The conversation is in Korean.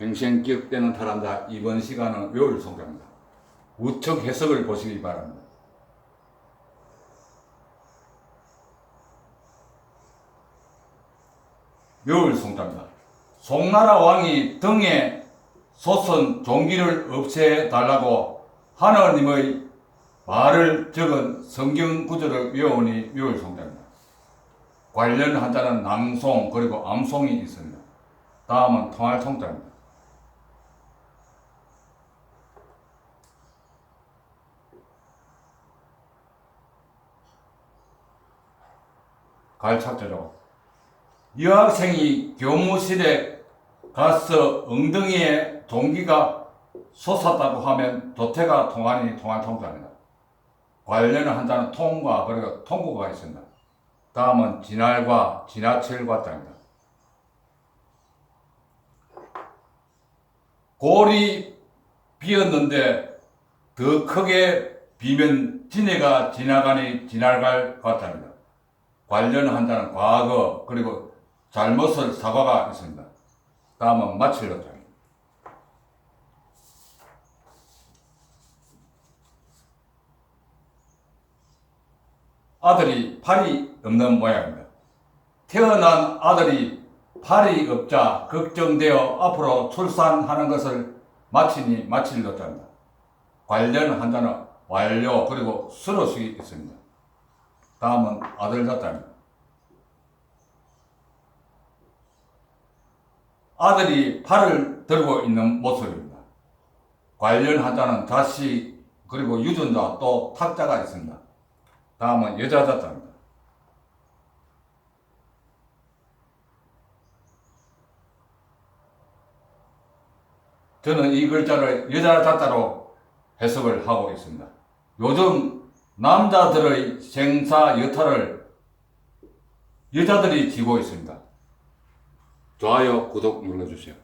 갱생 기억되는 탈환자 이번 시간은 묘일 송자입니다. 우측 해석을 보시기 바랍니다. 묘일 송자입니다. 송나라 왕이 등에 솟은 종기를 없애달라고 하나님의 말을 적은 성경 구절을 외우니 묘일 송자입니다. 관련 한자는 낭송 그리고 암송이 있습니다. 다음은 통할 송자입니다. 갈착자죠. 여학생이 교무실에 가서 엉덩이에 동기가 솟았다고 하면 도태가 통하니 통할 통자입니다. 관련 한자는 통과 그리고 통고가 있습니다. 다음은 진할과 지나칠과 자입니다. 골이 비었는데 더 크게 비면 진해가 지나가니 지날갈 같답니다. 관련 한자는 과거 그리고 잘못을 사과가 있습니다. 다음은 마칠로 장입니다. 아들이 팔이 없는 모양입니다. 태어난 아들이 팔이 없자 걱정되어 앞으로 출산하는 것을 마치니 마칠로 장입니다. 관련 한자는 완료 그리고 수로식이 있습니다. 다음은 아들 자자입니다. 아들이 팔을 들고 있는 모습입니다. 관련 한자는 자식 그리고 유전자 또 탁자가 있습니다. 다음은 여자 자자입니다. 저는 이 글자를 여자 자자로 해석을 하고 있습니다. 요즘 남자들의 생사 여타를 여자들이 지고 있습니다. 좋아요, 구독 눌러주세요.